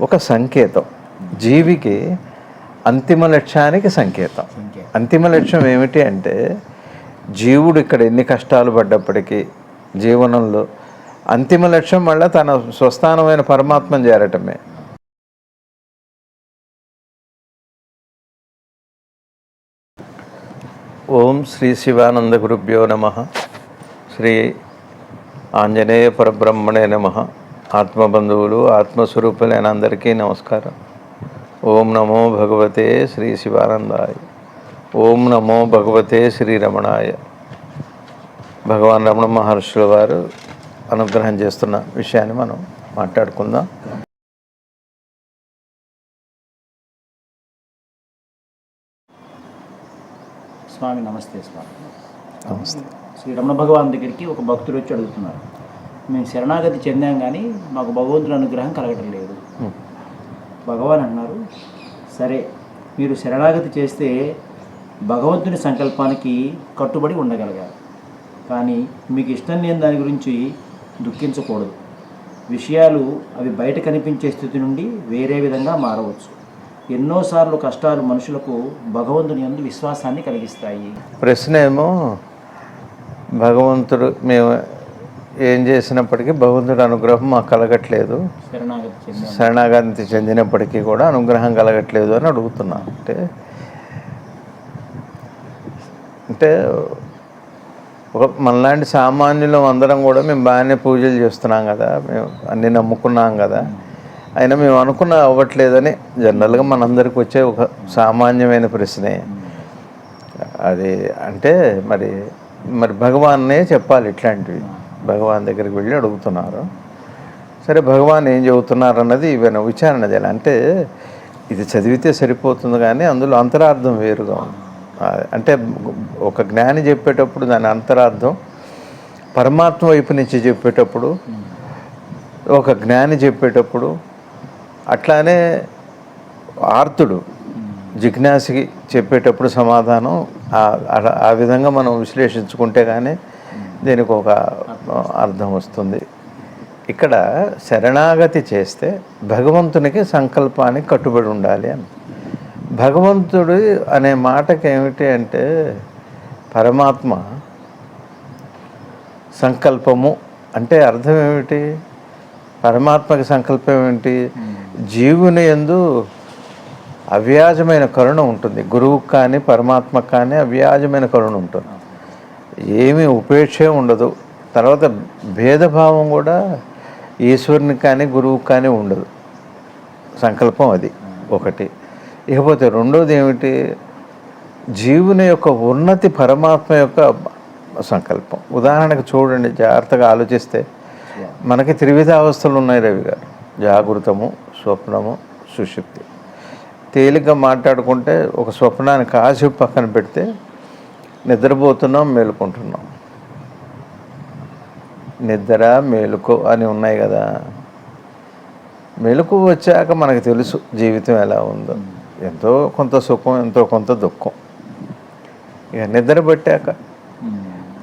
ఒక సంకేతం. జీవికి అంతిమ లక్ష్యానికి సంకేతం. అంతిమ లక్ష్యం ఏమిటి అంటే జీవుడు ఇక్కడ ఎన్ని కష్టాలు పడ్డప్పటికీ జీవనంలో అంతిమ లక్ష్యం మళ్ళీ తన స్వస్థానమైన పరమాత్మను చేరటమే. ఓం శ్రీ శివానంద గురుభ్యో నమ. శ్రీ ఆంజనేయ పరబ్రహ్మణే నమ. ఆత్మబంధువులు ఆత్మస్వరూపులైన అందరికీ నమస్కారం. ఓం నమో భగవతే శ్రీ శివానందాయ. ఓం నమో భగవతే శ్రీ రమణాయ. భగవాన్ రమణ మహర్షుల వారు అనుగ్రహం చేస్తున్న విషయాన్ని మనం మాట్లాడుకుందాం. స్వామి నమస్తే స్వామి. నమస్తే. శ్రీ రమణ భగవాన్ దగ్గరికి ఒక భక్తుడు వచ్చి అడుగుతున్నారు. మేము శరణాగతి చెందాం కానీ మాకు భగవంతుడి అనుగ్రహం కలగడం లేదు. భగవాన్ అన్నారు సరే మీరు శరణాగతి చేస్తే భగవంతుని సంకల్పానికి కట్టుబడి ఉండగలగాలి. కానీ మీకు ఇష్టం లేని దాని గురించి దుఃఖించకూడదు. విషయాలు అవి బయట కనిపించే స్థితి నుండి వేరే విధంగా మారవచ్చు. ఎన్నోసార్లు కష్టాలు మనుషులకు భగవంతుని యందు విశ్వాసాన్ని కలిగిస్తాయి. ప్రశ్న ఏమో భగవంతుడు మేము ఏం చేసినప్పటికీ భగవంతుడు అనుగ్రహం మాకు కలగట్లేదు. శరణాగతి శరణాగతి చెందినప్పటికీ కూడా అనుగ్రహం కలగట్లేదు అని అడుగుతున్నా. అంటే అంటే ఒక మనలాంటి సామాన్యులం అందరం కూడా మేము బాగానే పూజలు చేస్తున్నాం కదా మేము అన్నీ నమ్ముకున్నాం కదా. అయినా మేము అనుకున్న అవ్వట్లేదని జనరల్గా మనందరికి వచ్చే ఒక సామాన్యమైన ప్రశ్నే. అది అంటే మరి మరి భగవాన్నే చెప్పాలి ఇట్లాంటివి. భగవాన్ దగ్గరికి వెళ్ళి అడుగుతున్నారు. సరే భగవాన్ ఏం చెబుతున్నారు అన్నది ఈవెన విచారణ చేయాలి. అంటే ఇది చదివితే సరిపోతుంది కానీ అందులో అంతరార్థం వేరుగా ఉంది. అంటే ఒక జ్ఞాని చెప్పేటప్పుడు దాని అంతరార్థం పరమాత్మ వైపు నుంచి చెప్పేటప్పుడు ఒక జ్ఞాని చెప్పేటప్పుడు అట్లానే ఆర్తుడు జిజ్ఞాసికి చెప్పేటప్పుడు సమాధానం ఆ విధంగా మనం విశ్లేషించుకుంటే కానీ దీనికి ఒక అర్థం వస్తుంది. ఇక్కడ శరణాగతి చేస్తే భగవంతునికి సంకల్పానికి కట్టుబడి ఉండాలి అని. భగవంతుడు అనే మాటకి ఏమిటి అంటే పరమాత్మ సంకల్పము అంటే అర్థం ఏమిటి పరమాత్మకి సంకల్పం ఏమిటి జీవుని ఎందు అవ్యాజమైన కరుణ ఉంటుంది. గురువుకు కానీ పరమాత్మకు కానీ అవ్యాజమైన కరుణ ఉంటుంది. ఏమీ ఉపేక్షే ఉండదు. తర్వాత భేదభావం కూడా ఈశ్వరునికి కానీ గురువుకి కానీ ఉండదు. సంకల్పం అది ఒకటి. ఇకపోతే రెండోది ఏమిటి? జీవుని యొక్క ఉన్నతి పరమాత్మ యొక్క సంకల్పం. ఉదాహరణకు చూడండి జాగ్రత్తగా ఆలోచిస్తే మనకి త్రివిధ అవస్థలు ఉన్నాయి రవి గారు. జాగృతము స్వప్నము సుషుప్తి తేలిగ్గా మాట్లాడుకుంటే ఒక స్వప్నాన్ని కాసేపు పక్కన పెడితే నిద్రపోతున్నాం మేలుకుంటున్నాం. నిద్ర మేలుకో అని ఉన్నాయి కదా. మెలకు వచ్చాక మనకు తెలుసు జీవితం ఎలా ఉందో. ఎంతో కొంత సుఖం ఎంతో కొంత దుఃఖం. ఇక నిద్ర పట్టాక.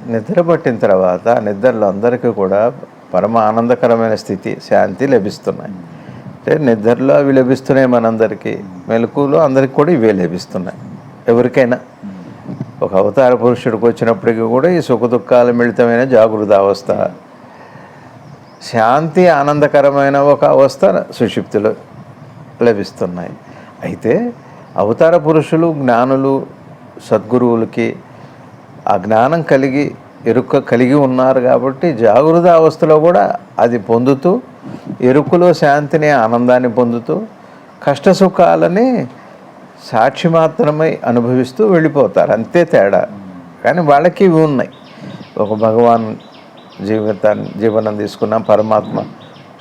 నిద్ర పట్టిన తర్వాత నిద్రలో అందరికీ కూడా పరమ ఆనందకరమైన స్థితి శాంతి లభిస్తున్నాయి. అంటే నిద్రలో అవి లభిస్తున్నాయి మనందరికీ. మెలకులో అందరికీ కూడా ఇవే లభిస్తున్నాయి. ఎవరికైనా. ఒక అవతార పురుషుడికి వచ్చినప్పటికీ కూడా ఈ సుఖ దుఃఖాల మిళితమైన జాగృత అవస్థ. శాంతి ఆనందకరమైన ఒక అవస్థ సుక్షిప్తులు లభిస్తున్నాయి. అయితే అవతార పురుషులు జ్ఞానులు సద్గురువులకి ఆ జ్ఞానం కలిగి ఎరుక కలిగి ఉన్నారు కాబట్టి జాగృత అవస్థలో కూడా అది పొందుతూ ఎరుకలో శాంతిని ఆనందాన్ని పొందుతూ కష్ట సుఖాలని సాక్షి మాత్రమై అనుభవిస్తూ వెళ్ళిపోతారు. అంతే తేడా. కానీ వాళ్ళకి ఇవి ఉన్నాయి. ఒక భగవాన్ జీవితాన్ని జీవనం తీసుకున్న పరమాత్మ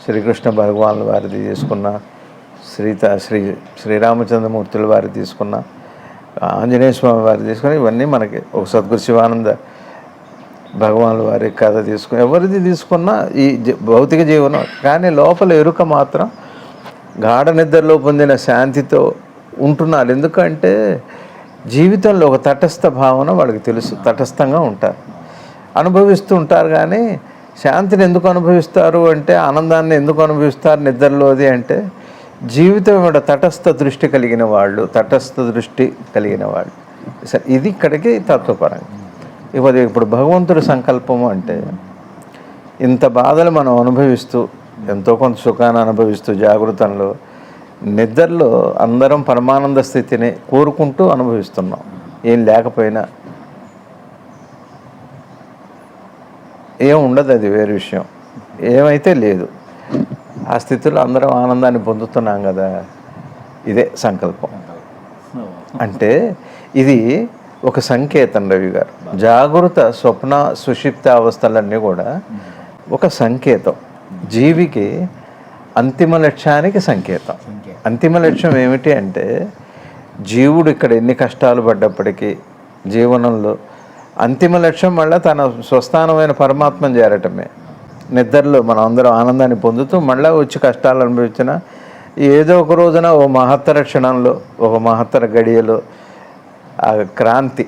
శ్రీకృష్ణ భగవాన్ వారిది తీసుకున్న శ్రీత శ్రీ శ్రీరామచంద్రమూర్తుల వారి తీసుకున్న ఆంజనేయ స్వామి వారి తీసుకున్న ఇవన్నీ మనకి ఒక సద్గురు శివానంద భగవాన్ వారి కథ తీసుకుని ఎవరిది తీసుకున్నా ఈ భౌతిక జీవనం. కానీ లోపల ఎరుక మాత్రం గాఢ నిద్రలో పొందిన శాంతితో ఉంటున్నారు ఎందుకంటే జీవితంలో ఒక తటస్థ భావన వాళ్ళకి తెలుసు. తటస్థంగా ఉంటారు. అనుభవిస్తూ ఉంటారు కానీ శాంతిని ఎందుకు అనుభవిస్తారు అంటే ఆనందాన్ని ఎందుకు అనుభవిస్తారు నిద్రలోది అంటే జీవితం మీద తటస్థ దృష్టి కలిగిన వాళ్ళు తటస్థ దృష్టి కలిగిన వాళ్ళు. సరే ఇది ఇక్కడికి తత్వపరంగా. ఇప్పుడు ఇప్పుడు భగవంతుడి సంకల్పము అంటే ఇంత బాధలు మనం అనుభవిస్తూ ఎంతో కొంత సుఖాన్ని అనుభవిస్తూ జాగృతంలో నిద్రలో అందరం పరమానంద స్థితిని కోరుకుంటూ అనుభవిస్తున్నాం. ఏం లేకపోయినా. ఏం ఉండదు అది వేరే విషయం. ఏమైతే లేదు. ఆ స్థితిలో అందరం ఆనందాన్ని పొందుతున్నాం కదా. ఇదే సంకల్పం. అంటే ఇది ఒక సంకేతం రవి గారు. జాగృత స్వప్న సుషిప్త అవస్థలన్నీ కూడా ఒక సంకేతం. జీవికి అంతిమ లక్ష్యానికి సంకేతం. అంతిమ లక్ష్యం ఏమిటి అంటే జీవుడు ఇక్కడ ఎన్ని కష్టాలు పడ్డప్పటికీ జీవనంలో అంతిమ లక్ష్యం మళ్ళీ తన స్వస్థానమైన పరమాత్మను చేరటమే. నిద్రలో మనం అందరం ఆనందాన్ని పొందుతూ మళ్ళీ వచ్చి కష్టాలు అనుభవించిన ఏదో ఒక రోజున ఓ మహత్తర క్షణంలో ఒక మహత్తర గడియలో ఆ క్రాంతి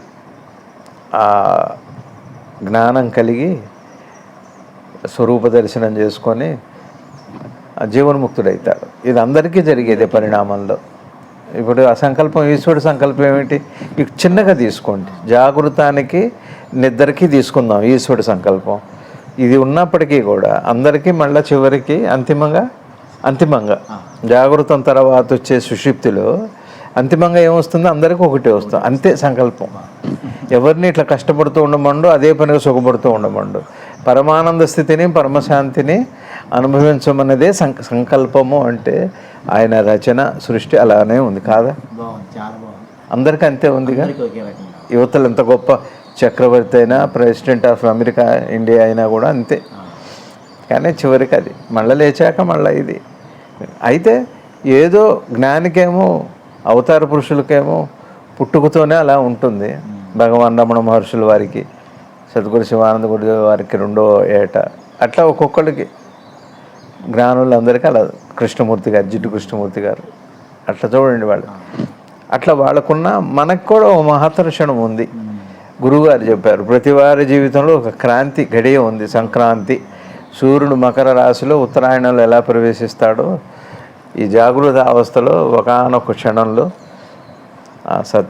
ఆ జ్ఞానం కలిగి స్వరూప దర్శనం చేసుకొని ఆ జీవన్ముక్తుడవుతాడు ఇది అందరికీ జరిగేదే పరిణామంలో. ఇప్పుడు ఆ సంకల్పం ఈశ్వరుడు సంకల్పం ఏమిటి? ఇక చిన్నగా తీసుకోండి. జాగృతానికి నిద్రకి తీసుకుందాం ఈశ్వరుడు సంకల్పం. ఇది ఉన్నప్పటికీ కూడా అందరికీ మళ్ళీ చివరికి అంతిమంగా? అంతిమంగా. జాగృతం తర్వాత వచ్చే సుషిప్తిలో అంతిమంగా ఏమొస్తుందో అందరికీ ఒకటే వస్తుంది. అంతే సంకల్పం. ఎవరిని ఇట్లా కష్టపడుతూ ఉండమండు అదే పనిగా సుఖపడుతూ ఉండమండు. పరమానంద స్థితిని పరమశాంతిని అనుభవించమన్నదే సంక సంకల్పము అంటే ఆయన రచన సృష్టి అలానే ఉంది కాదా? అందరికీ అంతే ఉందిగా? యువతలు ఎంత గొప్ప చక్రవర్తి అయినా ప్రెసిడెంట్ ఆఫ్ అమెరికా ఇండియా అయినా కూడా అంతే. కానీ చివరికి అది మళ్ళీ లేచాక మళ్ళీ ఇది. అయితే ఏదో జ్ఞానికేమో అవతార పురుషులకేమో పుట్టుకతోనే అలా ఉంటుంది. భగవాన్ రమణ మహర్షుల వారికి సద్గురు శివానంద గురుదేవ్ వారికి రెండో ఏట. అట్లా ఒక్కొక్కరికి జ్ఞానులందరికీ అలా కృష్ణమూర్తి గారు జిడ్డు కృష్ణమూర్తి గారు. అట్లా చూడండి వాళ్ళు. అట్లా వాళ్ళకున్న మనకు కూడా ఓ మహాతర్షణం క్షణం ఉంది. గురువుగారు చెప్పారు ప్రతి వారి జీవితంలో ఒక క్రాంతి గడియ ఉంది. సంక్రాంతి సూర్యుడు మకర రాశిలో ఉత్తరాయణంలో ఎలా ప్రవేశిస్తాడో ఈ జాగృత అవస్థలో ఒకనొక క్షణంలో ఆ సద్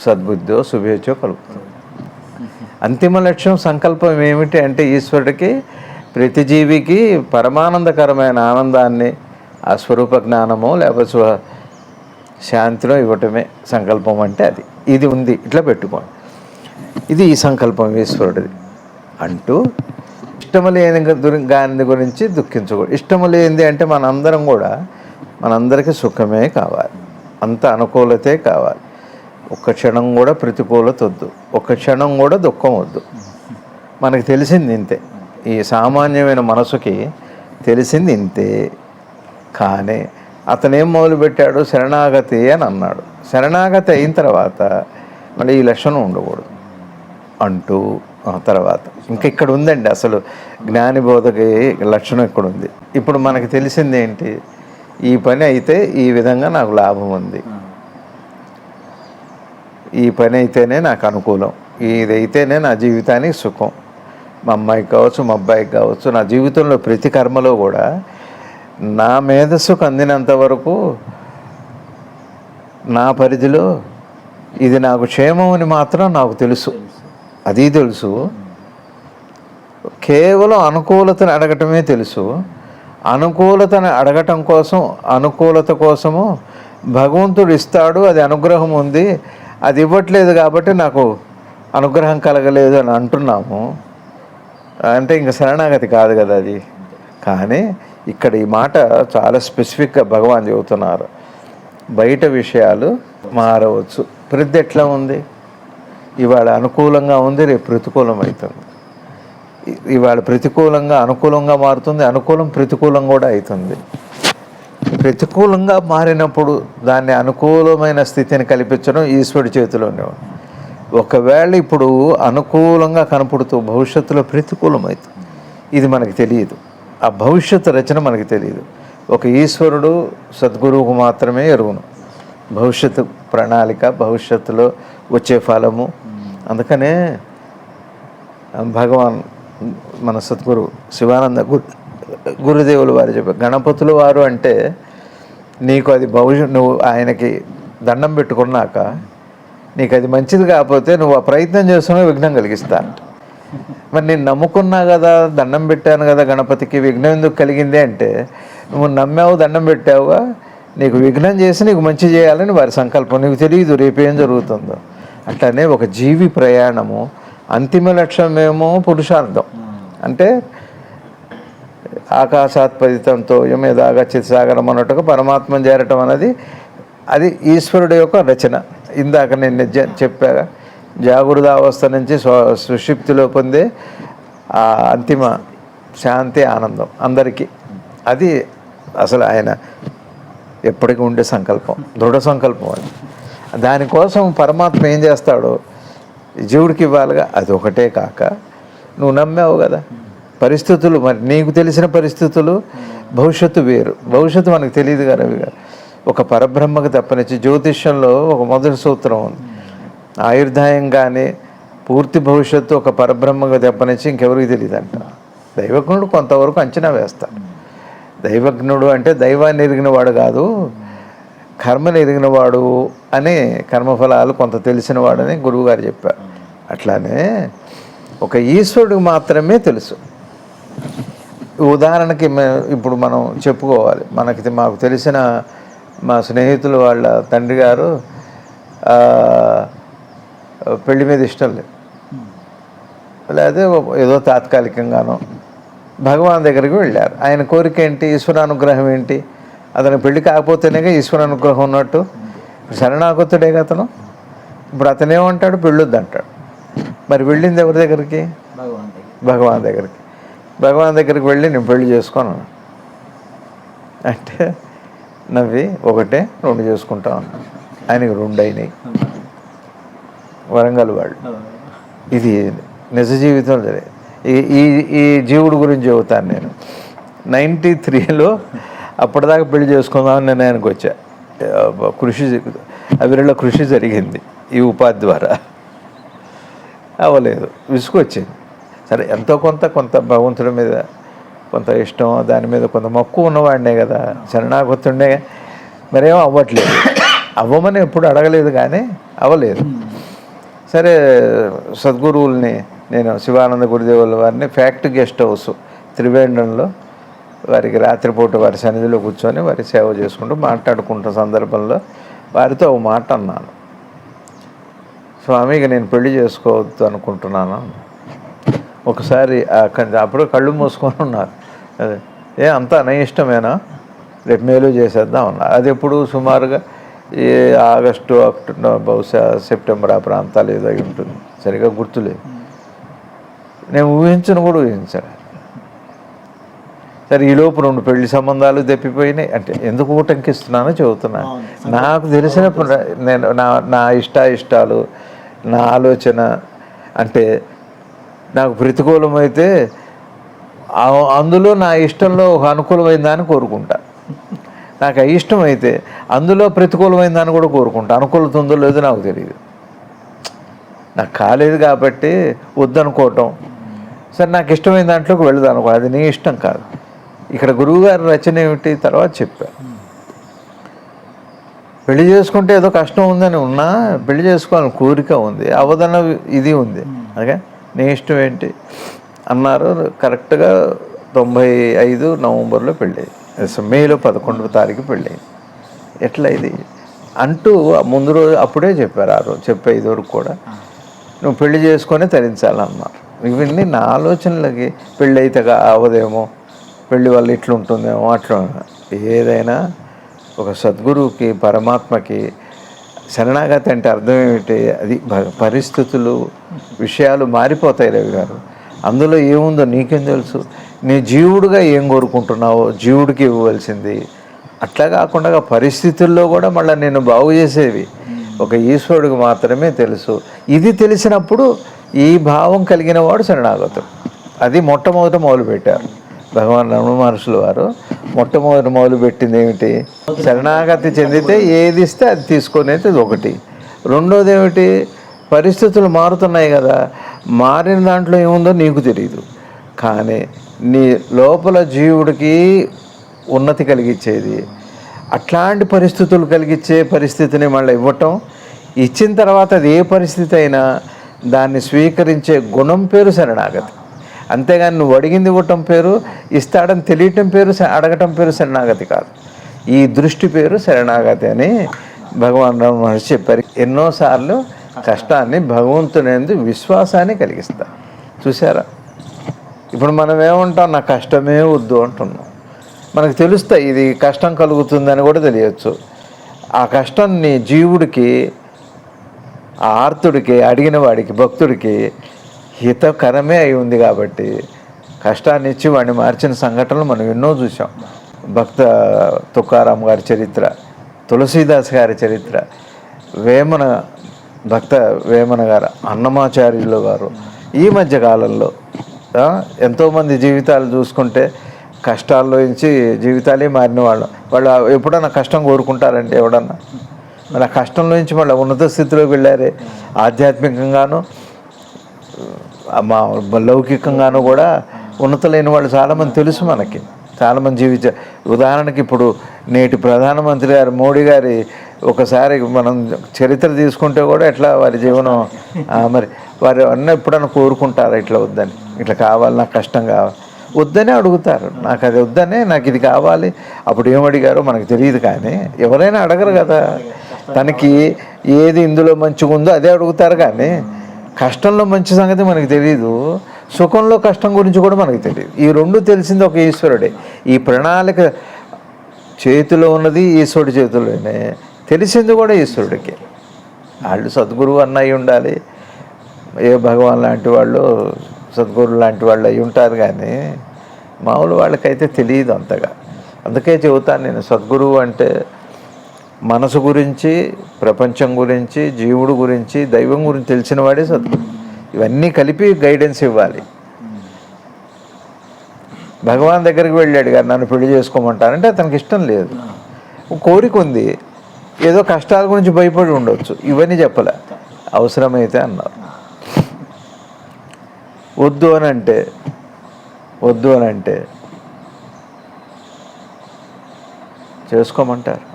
సద్బుద్ధో శుభేచ్ఛో కలుగుతుంది. అంతిమ లక్ష్యం సంకల్పం ఏమిటి అంటే ఈశ్వరుడికి ప్రతి జీవికి పరమానందకరమైన ఆనందాన్ని ఆ స్వరూప జ్ఞానమో లేకపోతే స్వ- శాంతిలో ఇవ్వటమే సంకల్పం అంటే అది. ఇది ఉంది. ఇట్లా పెట్టుకోండి. ఇది ఈ సంకల్పం ఈశ్వరుడిది. అంటూ ఇష్టము లేని గురి- దాని గురించి దుఃఖించకూడదు. ఇష్టము లేనిది అంటే మనందరం కూడా మనందరికీ సుఖమే కావాలి. అంత అనుకూలతే కావాలి. ఒక్క క్షణం కూడా ప్రతికూలత వద్దు ఒక్క క్షణం కూడా దుఃఖం వద్దు మనకు తెలిసింది ఇంతే. ఈ సామాన్యమైన మనసుకి తెలిసింది ఇంతే. కానీ అతనేం మొదలుపెట్టాడు? శరణాగతి అని అన్నాడు. శరణాగతి అయిన తర్వాత మళ్ళీ ఈ లక్షణం ఉండకూడదు అంటూ తర్వాత. ఇంకా ఇక్కడ ఉందండి అసలు జ్ఞాని బోధకి లక్షణం ఇక్కడ ఉంది. ఇప్పుడు మనకు తెలిసింది ఏంటి? ఈ పని అయితే ఈ విధంగా నాకు లాభం ఉంది. ఈ పని అయితేనే నాకు అనుకూలం. ఇదైతేనే నా జీవితానికి సుఖం. మా అమ్మాయికి కావచ్చు మా అబ్బాయికి కావచ్చు నా జీవితంలో ప్రతి కర్మలో కూడా నా మేధస్సుకు అందినంత వరకు నా పరిధిలో ఇది నాకు క్షేమం అని మాత్రం నాకు తెలుసు. అది తెలుసు. కేవలం అనుకూలతను అడగటమే తెలుసు. అనుకూలతను అడగటం కోసం అనుకూలత కోసము భగవంతుడు ఇస్తాడు అది అనుగ్రహం ఉంది. అది ఇవ్వట్లేదు కాబట్టి నాకు అనుగ్రహం కలగలేదు అని అంటున్నాము. అంటే ఇంకా శరణాగతి కాదు కదా అది. కానీ ఇక్కడ ఈ మాట చాలా స్పెసిఫిక్గా భగవాన్ చెబుతున్నారు. బయట విషయాలు మారవచ్చు. ప్రతి ఎట్లా ఉంది? ఇవాళ అనుకూలంగా ఉంది రేపు ప్రతికూలం అవుతుంది. ఇవాళ ప్రతికూలంగా అనుకూలంగా మారుతుంది అనుకూలం ప్రతికూలం కూడా అవుతుంది. ప్రతికూలంగా మారినప్పుడు దాన్ని అనుకూలమైన స్థితిని కల్పించడం ఈశ్వరుడి చేతిలోనే ఉంది. ఒకవేళ ఇప్పుడు అనుకూలంగా కనపడుతూ భవిష్యత్తులో ప్రతికూలమవుతుంది ఇది మనకి తెలియదు. ఆ భవిష్యత్తు రచన మనకి తెలియదు. ఒక ఈశ్వరుడు సద్గురువుకు మాత్రమే ఎరుగును. భవిష్యత్తు ప్రణాళిక భవిష్యత్తులో వచ్చే ఫలము. అందుకనే భగవాన్ మన సద్గురు శివానంద గురు గురుదేవులు వారు చెప్పారు గణపతులు వారు అంటే నీకు అది భవిష్యత్ నువ్వు ఆయనకి దండం పెట్టుకున్నాక నీకు అది మంచిది కాకపోతే నువ్వు ఆ ప్రయత్నం చేస్తున్నా విఘ్నం కలిగిస్తా. మరి నేను నమ్ముకున్నా కదా దండం పెట్టాను కదా గణపతికి విఘ్నం ఎందుకు కలిగింది అంటే నువ్వు నమ్మావు దండం పెట్టావుగా నీకు విఘ్నం చేసి నీకు మంచి చేయాలని వారి సంకల్పం. నీకు తెలియదు రేపేం జరుగుతుందో. అట్లానే ఒక జీవి ప్రయాణము అంతిమ లక్ష్యమేమో పురుషార్థం. అంటే ఆకాశాత్పదితంతో యమేదాగచ్చిత్ సాగరం అన్నట్టుగా పరమాత్మ చేరటం అనేది అది ఈశ్వరుడు యొక్క రచన. ఇందాక నేను జ- చెప్పాగా జాగృతావస్థ నుంచి స్వ- సుషిప్తిలో పొందే ఆ అంతిమ శాంతి ఆనందం అందరికీ. అది అసలు ఆయన ఎప్పటికీ ఉండే సంకల్పం దృఢ సంకల్పం అది. దానికోసం పరమాత్మ ఏం చేస్తాడో జీవుడికి ఇవ్వాలిగా అది ఒకటే కాక నువ్వు నమ్మావు కదా. పరిస్థితులు మరి నీకు తెలిసిన పరిస్థితులు భవిష్యత్తు వేరు. భవిష్యత్తు మనకు తెలియదు కదా ఒక పరబ్రహ్మకు తప్పనిచ్చి జ్యోతిష్యంలో ఒక మొదటి సూత్రం ఉంది. ఆయుర్దాయం కానీ పూర్తి భవిష్యత్తు ఒక పరబ్రహ్మకు తప్పనిచ్చి ఇంకెవరికి తెలియదంట. దైవజ్ఞుడు కొంతవరకు అంచనా వేస్తాడు. దైవజ్ఞుడు అంటే దైవాన్ని ఎరిగిన వాడు కాదు కర్మని ఎరిగిన వాడు అని కర్మఫలాలు కొంత తెలిసిన వాడని గురువుగారు చెప్పారు. అట్లానే ఒక ఈశ్వరుడికి మాత్రమే తెలుసు. ఉదాహరణకి ఇప్పుడు మనం చెప్పుకోవాలి. మనకి మాకు తెలిసిన మా స్నేహితులు వాళ్ళ తండ్రి గారు పెళ్ళి మీద ఇష్టం లేదు. లేదా ఏదో తాత్కాలికంగానో. భగవాన్ దగ్గరికి వెళ్ళారు. ఆయన కోరిక ఏంటి? ఈశ్వరానుగ్రహం ఏంటి? అతను పెళ్ళి కాకపోతేనే ఈశ్వరానుగ్రహం ఉన్నట్టు. శరణాగతుడే అతను? ఇప్పుడు అతనేమంటాడు పెళ్ళొద్దు అంటాడు మరి వెళ్ళింది ఎవరి దగ్గరికి? భగవాన్ దగ్గర భగవాన్ దగ్గరికి. భగవాన్ దగ్గరికి వెళ్ళి నేను పెళ్ళి చేసుకోను అంటే నవ్వి ఒకటే రెండు చేసుకుంటా ఉన్నా. ఆయనకి రెండు అయినాయి. వరంగల్ వాళ్ళు. ఇది నిజ జీవితం జరిగే ఈ ఈ ఈ జీవుడు గురించి చెబుతాను నేను. నైంటీ త్రీలో అప్పటిదాకా పెళ్ళి చేసుకుందామని నేను ఆయనకు వచ్చా కృషి అవిరలో కృషి జరిగింది ఈ ఉపాధి ద్వారా. అవ్వలేదు. విసుకొచ్చింది సరే ఎంతో కొంత కొంత భగవంతుడి మీద కొంత ఇష్టం దాని మీద కొంత మక్కువ ఉన్నవాడినే కదా శరణాగతుండే మరేమో అవ్వట్లేదు. అవ్వమని ఎప్పుడు అడగలేదు కానీ అవ్వలేదు. సరే సద్గురువుల్ని నేను శివానంద గురుదేవుల వారిని ఫ్యాక్ట్ గెస్ట్ హౌస్ త్రివేంద్రంలో వారికి రాత్రిపూట వారి సన్నిధిలో కూర్చొని వారి సేవ చేసుకుంటూ మాట్లాడుకుంటున్న సందర్భంలో వారితో ఒక మాట అన్నాను. స్వామికి నేను పెళ్ళి చేసుకోవద్దు అనుకుంటున్నాను ఒకసారి అప్పుడు కళ్ళు మూసుకొని ఉన్నారు. అదే ఏ అంతా నా ఇష్టమేనా? రేపు మేలు చేసేద్దాం అన్నారు అది ఎప్పుడు సుమారుగా ఏ ఆగస్టు అక్టోబర్ బహుశా సెప్టెంబర్ ఆ ప్రాంతాలు ఏదో ఉంటుంది. సరిగా గుర్తులేదు. నేను ఊహించను కూడా ఊహించాను. సరే ఈ లోపు రెండు పెళ్ళి సంబంధాలు తెప్పిపోయినాయి. అంటే ఎందుకు ఊటంకిస్తున్నానో చెబుతున్నాను నాకు తెలిసిన నేను నా నా ఇష్టాయిష్టాలు నా ఆలోచన అంటే నాకు ప్రతికూలమైతే అందులో నా ఇష్టంలో ఒక అనుకూలమైన దాన్ని కోరుకుంటా. నాకు ఇష్టమైతే అయితే అందులో ప్రతికూలమైన దాన్ని కూడా కోరుకుంటా. అనుకూలత ఉందో లేదో నాకు తెలియదు నాకు కాలేదు కాబట్టి వద్దనుకోవటం. సరే నాకు ఇష్టమైన దాంట్లోకి వెళదాం అనుకో. అది నీ ఇష్టం కాదు. ఇక్కడ గురువుగారి రచన ఏమిటి? తర్వాత చెప్పా. పెళ్ళి చేసుకుంటే ఏదో కష్టం ఉందని ఉన్నా పెళ్ళి చేసుకోవాలని కోరిక ఉంది. అవదన ఇది ఉంది. అలాగే నీ ఇష్టం ఏంటి? అన్నారు. కరెక్ట్గా తొంభై ఐదు నవంబర్లో పెళ్ళి. మేలో పదకొండవ తారీఖు పెళ్ళి. ఎట్లా ఇది? అంటూ ముందు రోజు అప్పుడే చెప్పారు ఆ రోజు చెప్పే ఇది వరకు కూడా. నువ్వు పెళ్ళి చేసుకొని తరించాలన్నారు. ఇవన్నీ నా ఆలోచనలకి పెళ్ళి అయితే అవ్వదేమో. పెళ్ళి వల్ల ఇట్లుంటుందేమో అట్లా. ఏదైనా ఒక సద్గురువుకి పరమాత్మకి శరణాగతి అంటే అర్థం ఏమిటి? అది పరిస్థితులు విషయాలు మారిపోతాయి రవి గారు. అందులో ఏముందో నీకేం తెలుసు? నీ జీవుడుగా ఏం కోరుకుంటున్నావో జీవుడికి ఇవ్వవలసింది. అట్లా కాకుండా పరిస్థితుల్లో కూడా మళ్ళీ నేను బాగు చేసేవి. ఒక ఈశ్వరుడికి మాత్రమే తెలుసు. ఇది తెలిసినప్పుడు ఈ భావం కలిగిన వాడు శరణాగతం అది మొట్టమొదట మొదలుపెట్టారు. భగవాన్ రమణ మహర్షులు వారు. మొట్టమొదటి మొదలుపెట్టింది ఏమిటి? శరణాగతి చెందితే ఏది ఇస్తే అది తీసుకునేది ఒకటి. రెండోది ఏమిటి? పరిస్థితులు మారుతున్నాయి కదా. మారిన దాంట్లో ఏముందో నీకు తెలియదు కానీ నీ లోపల జీవుడికి ఉన్నతి కలిగించేది అట్లాంటి పరిస్థితులు కలిగించే పరిస్థితిని మళ్ళీ ఇవ్వటం. ఇచ్చిన తర్వాత అది ఏ పరిస్థితి అయినా దాన్ని స్వీకరించే గుణం పేరు శరణాగతి. అంతేగాని నువ్వు అడిగింది ఇవ్వటం పేరు ఇస్తాడని తెలియటం పేరు అడగటం పేరు శరణాగతి కాదు. ఈ దృష్టి పేరు శరణాగతి అని భగవాన్ రామ మహర్షి చెప్పారు. ఎన్నోసార్లు కష్టాన్ని భగవంతునేందు విశ్వాసాన్ని కలిగిస్తారు. చూసారా ఇప్పుడు మనం ఏమంటాం నా కష్టమే వద్దు అంటున్నాం. మనకు తెలుస్తాయి ఇది కష్టం కలుగుతుందని కూడా తెలియచ్చు. ఆ కష్టం నీ జీవుడికి ఆ ఆర్తుడికి అడిగిన వాడికి భక్తుడికి హితకరమే అయి ఉంది కాబట్టి కష్టాన్ని ఇచ్చి వాడిని మార్చిన సంఘటనలు మనం ఎన్నో చూసాం భక్త తుకారాం గారి చరిత్ర తులసీదాస్ గారి చరిత్ర వేమన భక్త వేమన గారు అన్నమాచార్యులు గారు ఈ మధ్య కాలంలో ఎంతోమంది జీవితాలు చూసుకుంటే కష్టాల్లో నుంచి జీవితాలే మారిన వాళ్ళు. వాళ్ళు ఎప్పుడన్నా కష్టం కోరుకుంటారంటే ఎవడన్నా? మళ్ళీ ఆ కష్టంలో నుంచి మళ్ళీ ఉన్నత స్థితిలోకి వెళ్ళారే. ఆధ్యాత్మికంగాను మా లౌకికంగాను కూడా ఉన్నతులైన వాళ్ళు చాలామంది తెలుసు మనకి. చాలామంది జీవిత ఉదాహరణకి ఇప్పుడు నేటి ప్రధానమంత్రి గారు మోడీ గారి ఒకసారి మనం చరిత్ర తీసుకుంటే కూడా ఎట్లా వారి జీవనం ఆ, మరి వారు అన్న ఎప్పుడన్నా కోరుకుంటారు ఇట్లా వద్దని? ఇట్లా కావాలి నాకు కష్టం కావాలి. వద్దనే అడుగుతారు. నాకు అది వద్దనే నాకు ఇది కావాలి. అప్పుడు ఏం అడిగారో మనకు తెలియదు కానీ ఎవరైనా అడగరు కదా. తనకి ఏది ఇందులో మంచిగా ఉందో అదే అడుగుతారు కానీ కష్టంలో మంచి సంగతి మనకు తెలియదు సుఖంలో కష్టం గురించి కూడా మనకు తెలియదు ఈ రెండు తెలిసింది ఒక ఈశ్వరుడే. ఈ ప్రణాళిక చేతిలో ఉన్నది ఈశ్వరుడి చేతిలోనే. తెలిసింది కూడా ఈశ్వరుడికి. వాళ్ళు సద్గురువు అన్నయ్య ఉండాలి. ఏ భగవాన్ లాంటి వాళ్ళు సద్గురు లాంటి వాళ్ళు అయి ఉంటారు కానీ మామూలు వాళ్ళకైతే తెలియదు అంతగా. అందుకే చెబుతాను నేను సద్గురువు అంటే మనసు గురించి ప్రపంచం గురించి జీవుడు గురించి దైవం గురించి తెలిసిన వాడే సద్గురు ఇవన్నీ కలిపి గైడెన్స్ ఇవ్వాలి. భగవాన్ దగ్గరికి వెళ్ళాడు గారు నన్ను పెళ్ళి చేసుకోమంటారంటే అతనికి ఇష్టం లేదు. కోరిక ఉంది. ఏదో కష్టాల గురించి భయపడి ఉండొచ్చు. ఇవన్నీ చెప్పలే. అవసరమైతే అన్నారు. వద్దు అని అంటే వద్దు అని అంటే చేసుకోమంటారు.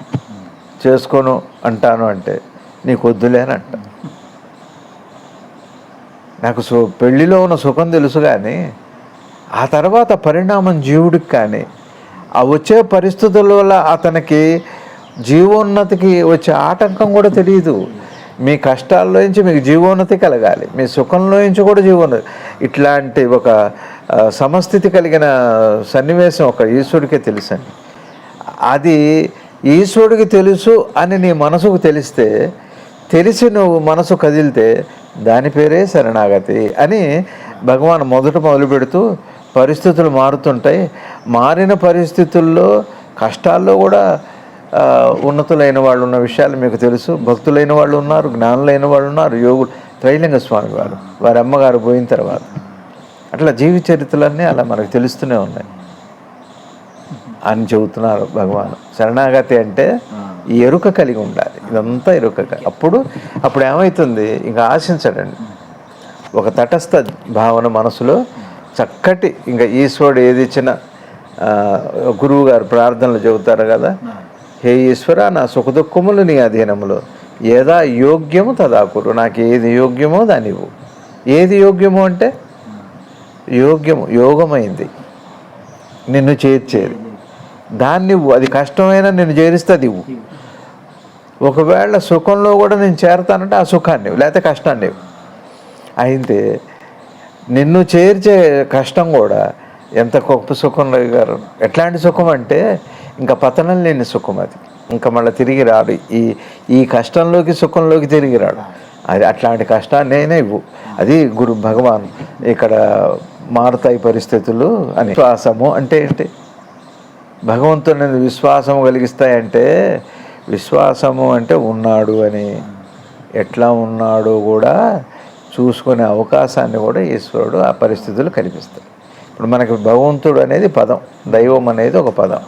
చేసుకోను అంటాను అంటే నీకు వద్దులే అంట. నాకు సు పెళ్ళిలో ఉన్న సుఖం తెలుసు కానీ ఆ తర్వాత పరిణామం జీవుడికి కానీ ఆ వచ్చే పరిస్థితుల వల్ల అతనికి జీవోన్నతికి వచ్చే ఆటంకం కూడా తెలియదు మీ కష్టాల్లో నుంచి మీకు జీవోన్నతి కలగాలి. మీ సుఖంలో నుంచి కూడా జీవోన్నతి. ఇట్లాంటి ఒక సమస్థితి కలిగిన సన్నివేశం ఒక ఈశ్వరుడికే తెలుసండి. అది ఈశ్వరుడికి తెలుసు అని నీ మనసుకు తెలిస్తే తెలిసి నువ్వు మనసు కదిలితే దాని పేరే శరణాగతి అని భగవాన్ మొదట మొదలు పెడుతూ పరిస్థితులు మారుతుంటాయి. మారిన పరిస్థితుల్లో కష్టాల్లో కూడా ఉన్నతులైన వాళ్ళు ఉన్న విషయాలు మీకు తెలుసు. భక్తులైన వాళ్ళు ఉన్నారు జ్ఞానులైన వాళ్ళు ఉన్నారు యోగులు త్రైలింగ స్వామి వారు వారి అమ్మగారు పోయిన తర్వాత. అట్లా జీవిత చరిత్రలన్నీ అలా మనకు తెలుస్తూనే ఉన్నాయి. అని చెబుతున్నారు భగవాన్. శరణాగతి అంటే ఈ ఎరుక కలిగి ఉండాలి. ఇదంతా ఎరుక అప్పుడు అప్పుడు ఏమవుతుంది ఇంకా ఆశించడండి. ఒక తటస్థ భావన మనసులో చక్కటి ఇంకా ఈశ్వరుడు ఏది ఇచ్చిన గురువు గారు ప్రార్థనలు చెబుతారు కదా. హే ఈశ్వర నా సుఖదుఖములు నీ అధీనములో. ఏదా యోగ్యము తదాకురు. నాకు ఏది యోగ్యమో దాని ఇవ్వు. ఏది యోగ్యము అంటే? యోగ్యము యోగమైంది. నిన్ను చేర్చేది. దాన్ని అది కష్టమైనా నేను చేరిస్తుంది ఒకవేళ సుఖంలో కూడా నేను చేరతానంటే ఆ సుఖాన్ని లేకపోతే కష్టాన్ని అయితే నిన్ను చేర్చే కష్టం కూడా ఎంత గొప్ప సుఖం గారు. ఎట్లాంటి సుఖం అంటే ఇంకా పతనం లేని సుఖం అది. ఇంకా మళ్ళీ తిరిగి రాడు. ఈ ఈ కష్టంలోకి సుఖంలోకి తిరిగి రాడు. అది అట్లాంటి కష్టాన్ని నేనే ఇవ్వు. అది గురు భగవాన్ ఇక్కడ మారుతాయి పరిస్థితులు అని. శ్వాసము అంటే ఏంటి? భగవంతుని విశ్వాసము కలిగిస్తాయంటే విశ్వాసము అంటే ఉన్నాడు అని. ఎట్లా ఉన్నాడో కూడా చూసుకునే అవకాశాన్ని కూడా ఈశ్వరుడు ఆ పరిస్థితులు కల్పిస్తాడు ఇప్పుడు మనకి భగవంతుడు అనేది పదం దైవం అనేది ఒక పదం.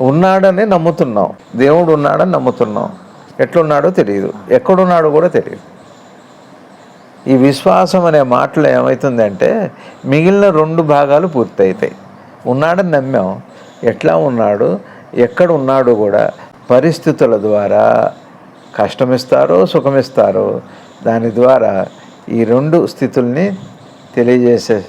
ఉన్నాడని నమ్ముతున్నాం దేవుడు ఉన్నాడని నమ్ముతున్నాం. ఎట్లున్నాడో తెలియదు ఎక్కడున్నాడో కూడా తెలియదు. ఈ విశ్వాసం అనే మాటలో ఏమవుతుందంటే మిగిలిన రెండు భాగాలు పూర్తయితాయి. ఉన్నాడని నమ్మాం ఎట్లా ఉన్నాడు ఎక్కడ ఉన్నాడు కూడా పరిస్థితుల ద్వారా కష్టమిస్తారో సుఖమిస్తారో దాని ద్వారా ఈ రెండు స్థితుల్ని తెలియజేసే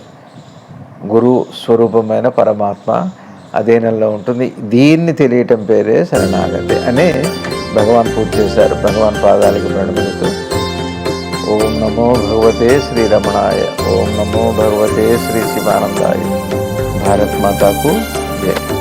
గురు స్వరూపమైన పరమాత్మ అదే నెలలో ఉంటుంది. దీన్ని తెలియటం పేరే శరణాగతి అని భగవాన్ పూజ చేశారు. భగవాన్ పాదాలకు ప్రణమిస్తూ ఓం నమో భగవతే శ్రీరమణాయ ఓం నమో భగవతే శ్రీ శివానందాయ భారత్ మాతాకు జై.